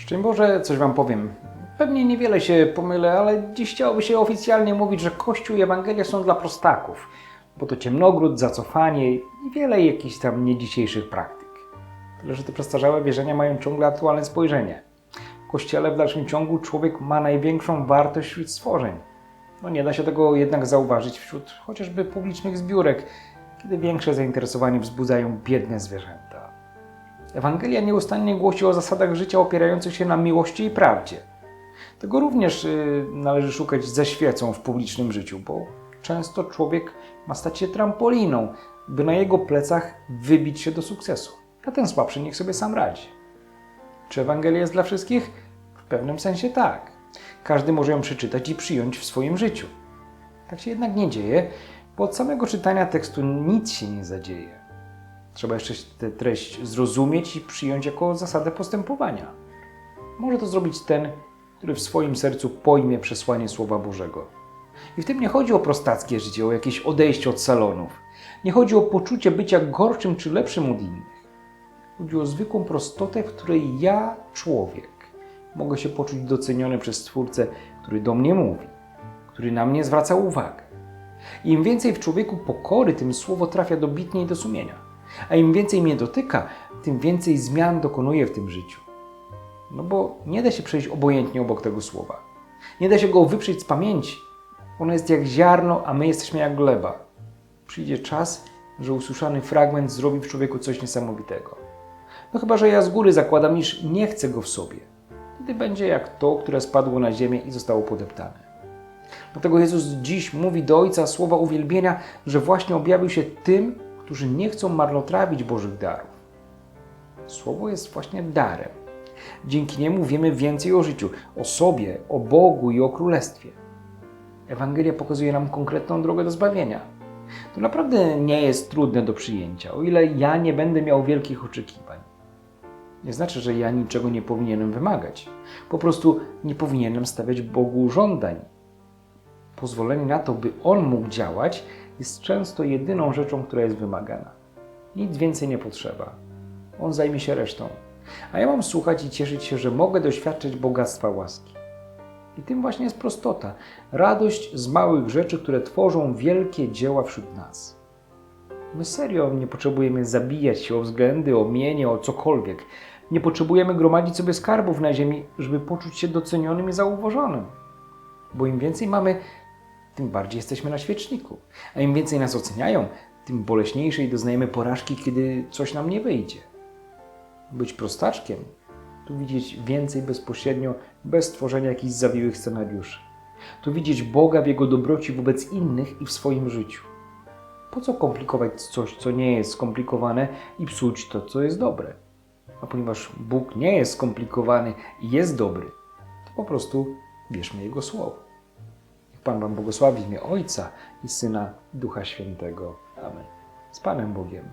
Szczęść Boże, coś Wam powiem. Pewnie niewiele się pomylę, ale dziś chciałoby się oficjalnie mówić, że Kościół i Ewangelia są dla prostaków, bo to ciemnogród, zacofanie i wiele jakichś tam nie dzisiejszych praktyk. Tyle, że te przestarzałe wierzenia mają ciągle aktualne spojrzenie. W Kościele w dalszym ciągu człowiek ma największą wartość wśród stworzeń. No nie da się tego jednak zauważyć wśród chociażby publicznych zbiórek, kiedy większe zainteresowanie wzbudzają biedne zwierzęta. Ewangelia nieustannie głosi o zasadach życia opierających się na miłości i prawdzie. Tego również y, należy szukać ze świecą w publicznym życiu, bo często człowiek ma stać się trampoliną, by na jego plecach wybić się do sukcesu. A ten słabszy niech sobie sam radzi. Czy Ewangelia jest dla wszystkich? W pewnym sensie tak. Każdy może ją przeczytać i przyjąć w swoim życiu. Tak się jednak nie dzieje, bo od samego czytania tekstu nic się nie zadzieje. Trzeba jeszcze tę treść zrozumieć i przyjąć jako zasadę postępowania. Może to zrobić ten, który w swoim sercu pojmie przesłanie Słowa Bożego. I w tym nie chodzi o prostackie życie, o jakieś odejście od salonów. Nie chodzi o poczucie bycia gorszym czy lepszym od innych. Chodzi o zwykłą prostotę, w której ja, człowiek, mogę się poczuć doceniony przez Stwórcę, który do mnie mówi, który na mnie zwraca uwagę. Im więcej w człowieku pokory, tym słowo trafia dobitniej do sumienia. A im więcej mnie dotyka, tym więcej zmian dokonuję w tym życiu. No bo nie da się przejść obojętnie obok tego słowa. Nie da się go wyprzeć z pamięci. Ono jest jak ziarno, a my jesteśmy jak gleba. Przyjdzie czas, że usłyszany fragment zrobi w człowieku coś niesamowitego. No chyba, że ja z góry zakładam, iż nie chcę go w sobie. Wtedy będzie jak to, które spadło na ziemię i zostało podeptane. Dlatego Jezus dziś mówi do Ojca słowa uwielbienia, że właśnie objawił się tym, którzy nie chcą marnotrawić Bożych darów. Słowo jest właśnie darem. Dzięki niemu wiemy więcej o życiu, o sobie, o Bogu i o Królestwie. Ewangelia pokazuje nam konkretną drogę do zbawienia. To naprawdę nie jest trudne do przyjęcia, o ile ja nie będę miał wielkich oczekiwań. Nie znaczy, że ja niczego nie powinienem wymagać. Po prostu nie powinienem stawiać Bogu żądań. Pozwolenie na to, by On mógł działać, jest często jedyną rzeczą, która jest wymagana. Nic więcej nie potrzeba. On zajmie się resztą. A ja mam słuchać i cieszyć się, że mogę doświadczyć bogactwa łaski. I tym właśnie jest prostota. Radość z małych rzeczy, które tworzą wielkie dzieła wśród nas. My serio nie potrzebujemy zabijać się o względy, o mienie, o cokolwiek. Nie potrzebujemy gromadzić sobie skarbów na ziemi, żeby poczuć się docenionym i zauważonym. Bo im więcej mamy, tym bardziej jesteśmy na świeczniku. A im więcej nas oceniają, tym boleśniejszej doznajemy porażki, kiedy coś nam nie wyjdzie. Być prostaczkiem tu widzieć więcej bezpośrednio, bez tworzenia jakichś zawiłych scenariuszy. Tu widzieć Boga w Jego dobroci wobec innych i w swoim życiu. Po co komplikować coś, co nie jest skomplikowane i psuć to, co jest dobre? A ponieważ Bóg nie jest skomplikowany i jest dobry, to po prostu wierzmy Jego słowo. Pan Wam błogosławi w imię Ojca i Syna Ducha Świętego. Amen. Z Panem Bogiem.